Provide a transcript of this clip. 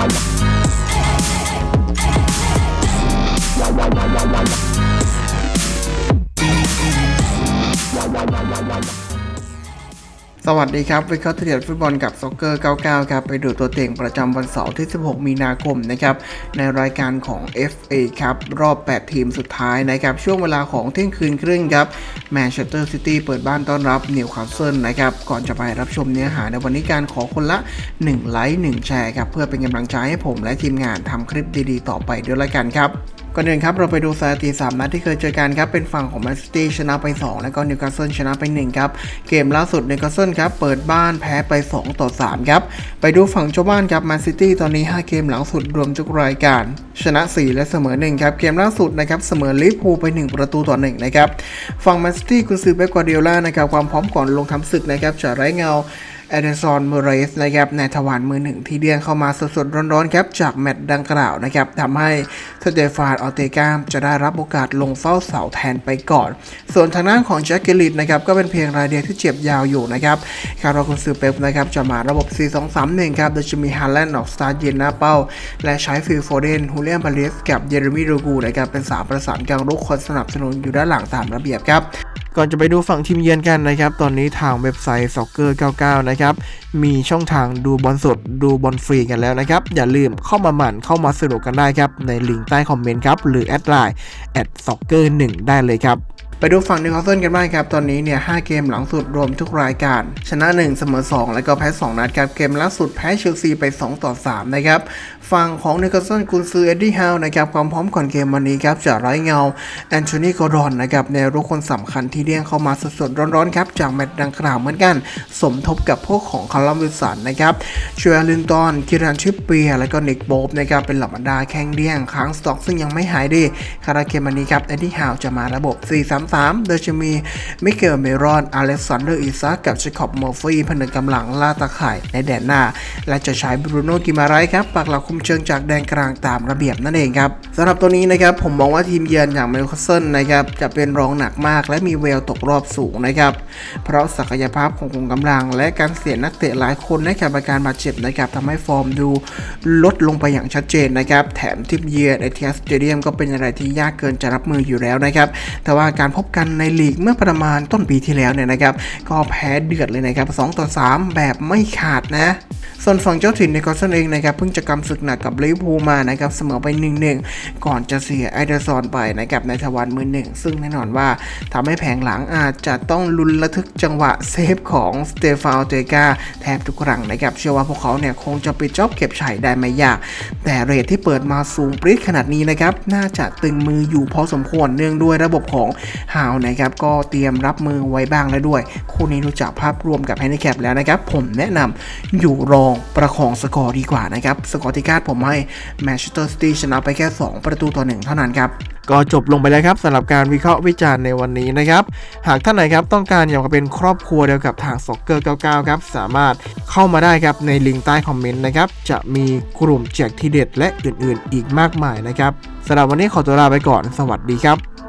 Thank you. สวัสดีครับวิเคราะห์เทรดฟุตบอลกับซ็อกเกอร์ 99 ครับ ไปดูตัวเต็งประจำวันเสาร์ที่ 16 มีนาคมนะครับ ในรายการของ FA ครับ รอบ 8 ทีมสุดท้ายนะครับ ช่วงเวลาของเที่ยงคืนครึ่งครับแมนเชสเตอร์ซิตี้เปิดบ้านต้อนรับนิวคาสเซิลนะครับ ก่อนจะไปรับชมเนื้อหาในวันนี้การขอคนละ 1 ไลค์ 1 แชร์ครับ เพื่อเป็นกำลังใจให้ผมและทีมงานทำคลิปดีๆ ต่อไปด้วยละกันครับ ก่อนอื่นครับ เราไปดูสถิติ 3 นัดที่เคยเจอกันครับ เป็นฝั่งของแมนซิตี้ชนะไป 2 แล้วก็นิวคาสเซิลชนะไป 1 ครับ เกมล่าสุดนิวคาสเซิลครับ เปิดบ้านแพ้ไป 2 ต่อ 3 ครับ ไปดูฝั่งเจ้าบ้านครับแมนซิตี้ตอนนี้ 5 เกมหลังสุดรวมทุกรายการ ชนะ 4 และเสมอ 1 ครับ เกมล่าสุดนะครับ เสมอลิเวอร์พูลไป 1 ประตูต่อ 1 นะครับ ฝั่งแมนซิตี้คุณซื้อเบกวาเดียล่านะครับ ความพร้อมก่อนลงทำศึกนะครับจะไร้เงา เอเดนซอนเมเรสนะครับในทวารมือหนึ่งที่เดียงเข้ามาสดๆร้อนๆครับจากแมตช์ดังกล่าวนะครับทำให้สเตฟานออเตกามจะได้รับโอกาสลงเฝ้าเสาแทนไปก่อน ส่วนทางด้านของแจ็คเกลิตนะครับก็เป็นเพียงรายเดียวที่เจ็บยาวอยู่นะครับคาร์โรคุนซือเป๊ปนะครับจะมาระบบ 4-2-3-1 ครับโดยจะมีฮาร์แลนด์ออกสตาร์เย็นหน้าเป้า และใช้ฟิลโฟเดนฮูเลียนบาเลสกับเยเรมีโรกูนะครับเป็นสามประสานกลางรุกคนสนับสนุนอยู่ด้านหลังตามระเบียบครับ ก่อนจะไปดูฝั่งทีมเยือนกันนะครับ ตอนนี้ทางเว็บไซต์ Soccer 99 นะครับ มีช่องทางดูบอลสดดูบอลฟรีกันแล้วนะครับ อย่าลืมเข้ามาหมั่นเข้ามาสนุกกันได้ครับ ในลิงก์ใต้คอมเมนต์ครับ หรือแอดไลน์ soccer 1ได้เลยครับ ไปดูฝั่งนิวคาสเซิลกันบ้างครับ ตอนนี้เนี่ย 5 เกมหลังสุดรวมทุกรายการ ชนะ 1 เสมอ 2 แล้วก็แพ้ 2 นัดครับ เกมล่าสุดแพ้เชลซีไป 2 ต่อ 3 นะครับ ฝั่งของนิวคาสเซิลกุนซือเอ็ดดี้ฮาวนะครับ ความพร้อมก่อนเกมวันนี้ครับจะไร้เงาแอนโทนีโกรอนนะครับในรุกคนสำคัญที่เลี่ยงเข้ามาสดๆร้อนๆครับจากแมตช์ดังกล่าวเหมือนกัน สมทบกับพวกของคาร์ลอมวิลสันนะครับชเอลินตันคิรันชิปเปีย และก็นิกโบบนะครับเป็นเหล่าบรรดาแข้งเลี่ยงค้างสต็อกซึ่งยังไม่หายดีคาราเกมวันนี้ครับเอ็ดดี้ฮาวจะมาระบบ3 โดยจะมีมิเกลเมรอน อเล็กซานเดอร์ อิซากับเชคอบมอร์ฟีผนึกกำลังล่าตาข่ายในแดนหน้า และจะใช้บรูโน่กิมาไรครับปักหลักคุมเชิงจากแดนกลางตามระเบียบนั่นเองครับสำหรับตัวนี้นะครับผมมองว่าทีมเยือนอย่างมิลคาสเซิลนะครับจะเป็นรองหนักมากและมีเวลตกรอบสูงนะครับเพราะศักยภาพของกลุ่มกำลัง และการเสียนักเตะหลายคนในการประการบาดเจ็บนะครับทำให้ฟอร์มดูลดลงไปอย่างชัดเจนนะครับแถมทีมเยือนไอทีสเตเดียมก็เป็นอะไรที่ยากเกินจะรับมืออยู่แล้วนะครับแต่ว่าการพพบกันในลีกเมื่อประมาณต้นปีที่แล้วเนี่ยนะครับ ก็แพ้เดือดเลยนะครับ2ต่อ 3 แบบไม่ขาดนะ ส่วนฝั่งเจ้าถิ่นในกอสเซนเองนะครับเพิ่งจะกำศึกหนักกับลิเวอร์พูลมานะครับเสมอไป 1-1 ก่อนจะเสียไอเดอร์ซอนไปนะครับในทวารมือหนึ่งซึ่งแน่นอนว่าทำให้แผงหลังอาจจะต้องลุ้นระทึกจังหวะเซฟของสเตฟานเตกาแทบทุกครั้งนะครับเชื่อว่าพวกเขาเนี่ยคงจะปิดจ็อบเก็บชัยได้ไม่ยาก แต่เรทที่เปิดมาสูงปรี๊ดขนาดนี้นะครับน่าจะตึงมืออยู่พอสมควรเนื่องด้วยระบบของฮาวนะครับก็เตรียมรับมือไว้บ้างแล้วด้วย คู่นี้ดูจากภาพรวมกับแฮนดิแคปแล้วนะครับ ผมแนะนำอยู่รองประคองสกอร์ดีกว่านะครับ สกอร์ที่คาดผมให้แมนเชสเตอร์ซิตี้ชนะไปแค่ 2 ประตูต่อ 1 เท่านั้นครับก็จบลงไปแล้วครับสำหรับการวิเคราะห์วิจารณ์ในวันนี้นะครับ หากท่านไหนครับต้องการอยากเป็นครอบครัวเดียวกับทางซ็อกเกอร์99 ครับสามารถเข้ามาได้ครับในลิงก์ใต้คอมเมนต์นะครับจะมีกลุ่มแจกทีเด็ดและอื่นๆ อีกมากมายนะครับสำหรับวันนี้ขอตัวลาไปก่อนสวัสดีครับ